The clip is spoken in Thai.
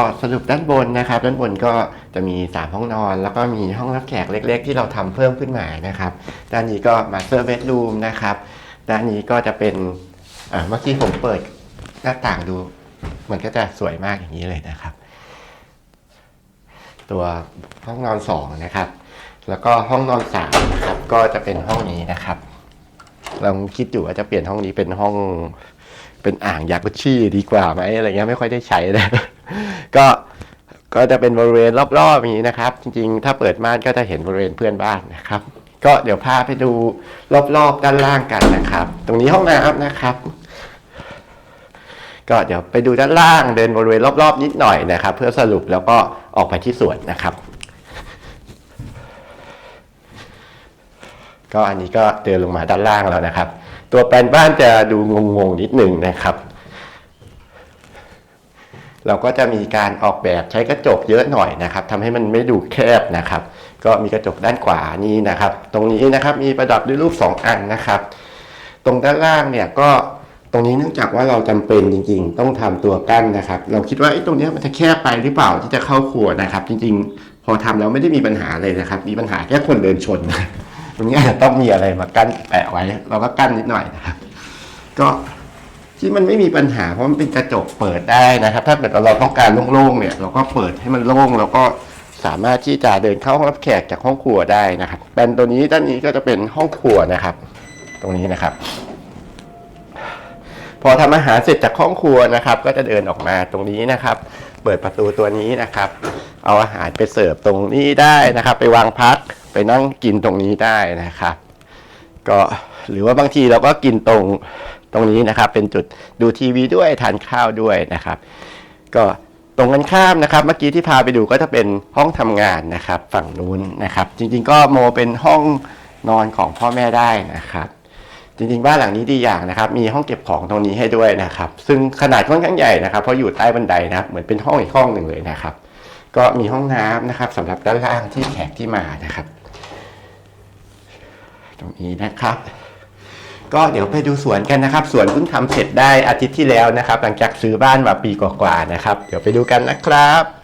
็สรุปด้านบนนะครับ ด้านบนก็จะมี 3 ห้องนอน แล้วก็มีห้องรับแขกเล็ก ๆ ที่เราทำเพิ่มขึ้นมานะครับ ด้านนี้ก็มาสเตอร์เบดรูมนะครับ ด้านนี้ก็จะเป็นเมื่อกี้ผมเปิดหน้าต่างดู มันก็จะสวยมากอย่างนี้เลยนะครับ ตัวห้องนอนสองนะครับ แล้วก็ห้องนอนสามนะครับก็จะเป็นห้องนี้นะครับเราคิดอยู่ว่าจะเปลี่ยนห้องนี้เป็นห้องเป็นอ่างยากุชิดีกว่าไหมอะไรเงี้ยไม่ค่อยได้ใช้เลย ก็ก็จะเป็นบริเวณรอบๆอย่างนี้นะครับ จริงๆ ถ้าเปิดม่านก็จะเห็นบริเวณเพื่อนบ้านนะครับ ก็เดี๋ยวพาไปดูรอบๆด้านล่างกันนะครับ ตรงนี้ห้องน้ำนะครับ ก็เดี๋ยวไปดูด้านล่างเดินบริเวณรอบๆ นิดหน่อยนะครับ เพื่อสรุปแล้วก็ออกไปที่สวนนะครับ ก็อันนี้ก็เดินลงมาด้านล่างแล้วนะครับ ตัวแปลนบ้านจะดูงงๆนิดหนึ่งนะครับ เราก็จะมีการออกแบบใช้กระจกเยอะหน่อยนะครับทำให้มันไม่ดูแคบนะครับ ก็มีกระจกด้านขวานี้นะครับ ตรงนี้นะครับมีประดับด้วยรูปสองอันนะครับ ตรงด้านล่างเนี่ยก็ตรงนี้เนื่องจากว่าเราจำเป็นจริง ๆ ต้องทำตัวกั้นนะครับ เราคิดว่าไอ้ตรงนี้มันจะแคบไปหรือเปล่าที่จะเข้าครัวนะครับ จริง ๆ พอทำแล้วไม่ได้มีปัญหาเลยนะครับ มีปัญหาแค่คนเดินชนตรงนี้อาจจะต้องมีอะไรมากั้นแปะไว้ เราก็กั้นนิดหน่อยนะครับ ก็ ที่มันไม่มีปัญหาเพราะมันเป็นกระจกเปิดได้นะครับ ถ้าเกิดเราต้องการโล่งๆเนี่ย เราก็เปิดให้มันโล่งแล้วก็สามารถที่จะเดินเข้าห้องรับแขกจากห้องครัวได้นะครับเป็นตัวนี้ด้านนี้ก็จะเป็นห้องครัวนะครับ ตรงนี้นะครับ พอทำอาหารเสร็จจากห้องครัวนะครับ ก็จะเดินออกมาตรงนี้นะครับ เปิดประตูตัวนี้นะครับ เอาอาหารไปเสิร์ฟตรงนี้ได้นะครับ ไปวางพักไปนั่งกินตรงนี้ได้นะครับ ก็หรือว่าบางทีเราก็กินตรง ตรงนี้นะครับ เป็นจุดดูทีวีด้วยทานข้าวด้วยนะครับ ก็ตรงกันข้ามนะครับ เมื่อกี้ที่พาไปดูก็จะเป็นห้องทำงานนะครับ ฝั่งนู้นนะครับ จริงๆ ก็โมเป็นห้องนอนของพ่อแม่ได้นะครับ จริงๆบ้านหลังนี้ดีอย่างนะครับ มีห้องเก็บของตรงนี้ให้ด้วยนะครับ ซึ่งขนาดค่อนข้างใหญ่นะครับเพราะอยู่ใต้บันไดนะครับเหมือนเป็นห้องอีกห้องหนึ่งเลยนะครับ ก็มีห้องน้ำนะครับสำหรับด้านล่างที่แขกที่มานะครับ ตรงนี้นะครับ ก็เดี๋ยวไปดูสวนกันนะครับ สวนเพิ่งทำเสร็จได้อาทิตย์ที่แล้วนะครับ หลังจากซื้อบ้านมาปีกว่าๆนะครับ เดี๋ยวไปดูกันนะครับ